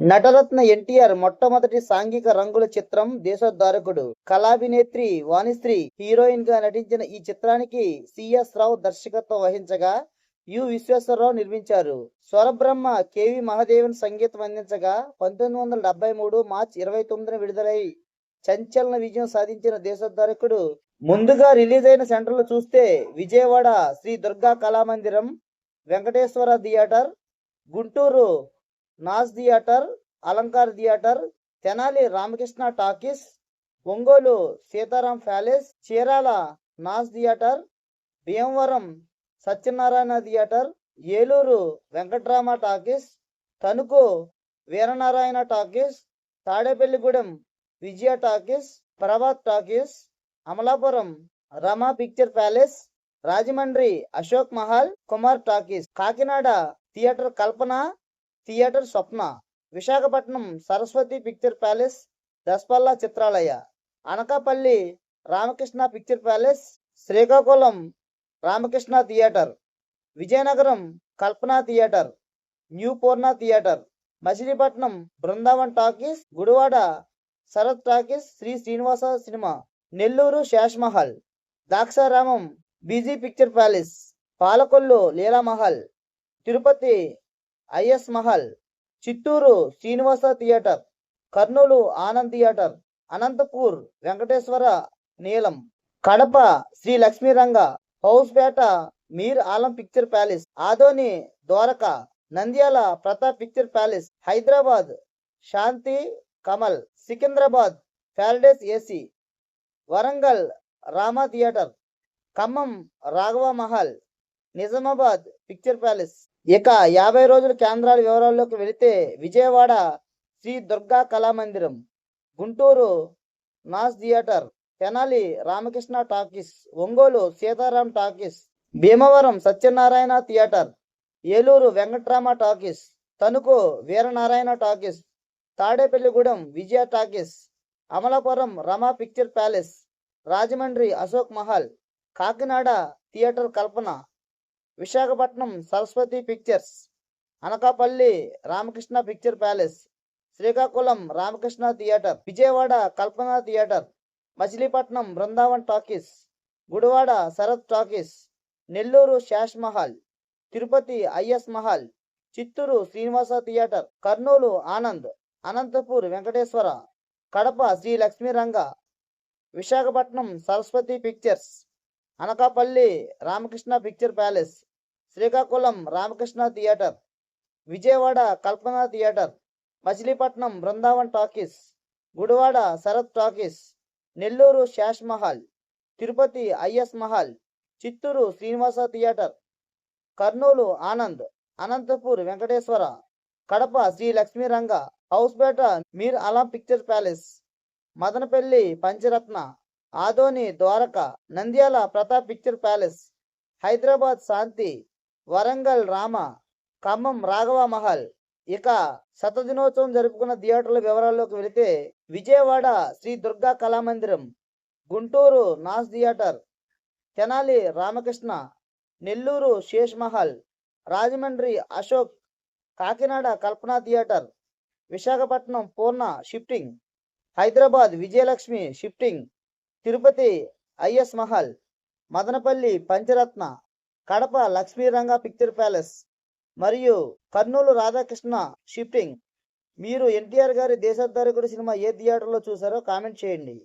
నటరత్న ఎన్టీఆర్ మొట్టమొదటి సాంఘిక రంగుల చిత్రం దేశోద్ధారకుడు. కళాభినేత్రి వాణిశ్రీ హీరోయిన్గా నటించిన ఈ చిత్రానికి సిఎస్ రావు దర్శకత్వం వహించగా యు. విశ్వేశ్వరరావు నిర్మించారు. స్వరబ్రహ్మ కెవి మహాదేవన్ సంగీతం అందించగా పంతొమ్మిది వందల డెబ్బై మూడు మార్చి ఇరవై తొమ్మిదిన విడుదలై సంచలన విజయం సాధించిన దేశోద్ధారకుడు. ముందుగా రిలీజ్ అయిన సెంటర్లు చూస్తే Vijayawada Sri Durga Kalamandiram Venkateswara theatre Guntur Naaz theatre Alankar theatre Tenali Ramakrishna talkies Ongole Sitaram palace Chirala Naaz theatre Bhimavaram Satyanarayana theatre Eluru Venkatrama talkies Tanuku Veeranarayana talkies Tadepalligudem Vijaya talkies Prabhat talkies Amalapuram Rama picture palace Rajahmundry Ashok Mahal Kumar talkies Kakinada theatre Kalpana theatre Swapna Visakhapatnam Saraswati picture palace Daspalla Chitralaya Anakapalli Ramakrishna picture palace Srikakulam Ramakrishna theatre Vizianagaram Kalpana theatre new Purna theatre Machilipatnam Brindavan talkies Gudivada Sarath talkies Sri Srinivasa cinema Nellore Seshamahal Draksharamam BG picture palace Palakollu Leelamahal Tirupati IS Mahal Chittoor Srinivasa theatre Kurnool Anand theatre Anantapur Venkateswara Neelam Kadapa Sri Lakshmiranga Hospet Mir Alam picture palace Adoni Dwaraka Nandyal Pratap picture palace Hyderabad Shanti Kamal Secunderabad paradise AC Warangal Rama theatre Khammam Raghava Mahal Nizamabad picture palace. ఇక యాభై రోజుల కేంద్రాల వివరాల్లోకి వెళితే Vijayawada Sri Durga Kalamandiram Guntur Naaz theatre Tenali Ramakrishna talkies Ongole Sitaram talkies Bhimavaram Satyanarayana theatre Eluru Venkatrama talkies Tanuku Veeranarayana talkies Tadepalligudem Vijaya talkies Amalapuram Rama picture palace Rajahmundry Ashok Mahal Kakinada theatre Kalpana Visakhapatnam Saraswati pictures Anakapalli Ramakrishna picture palace Srikakulam Ramakrishna theatre Vijayawada Kalpana theatre Machilipatnam Brindavan talkies Gudivada Sarath talkies Nellore Sesh Mahal Tirupati IS Mahal Chittoor Srinivasa theatre Kurnool Anand Anantapur Venkateswara Kadapa Sri Lakshmiranga Visakhapatnam Saraswati pictures Anakapalli Ramakrishna picture palace Srikakulam Ramakrishna theatre Vijayawada Kalpana theatre Machilipatnam Brindavan talkies Gudivada Sarath talkies Nellore Sesh Mahal Tirupati IS Mahal Chittoor Srinivasa theatre Kurnool Anand Anantapur Venkateswara Kadapa Sri Lakshmiranga Hospet Mir Alam picture palace Madanapalle Pancharatna Adoni Dwaraka Nandyal Pratap picture palace Hyderabad Shanti Warangal Rama Khammam Raghava Mahal. ఇక శతదినోత్సవం జరుపుకున్న థియేటర్ల వివరాల్లోకి వెళితే Vijayawada Sri Durga Kalamandiram Guntur Naaz theatre Tenali Ramakrishna Nellore Sesh Mahal Rajahmundry Ashok Kakinada Kalpana theatre Visakhapatnam Purna shifting Hyderabad Vijayalakshmi shifting Tirupati IS Mahal Madanapalle Pancharatna Kadapa Lakshmiranga picture palace మరియు Kurnool Radhakrishna shifting. మీరు ఎన్టీఆర్ గారి Desoddharakudu cinema ఏ థియేటర్లో చూసారో comment చేయండి.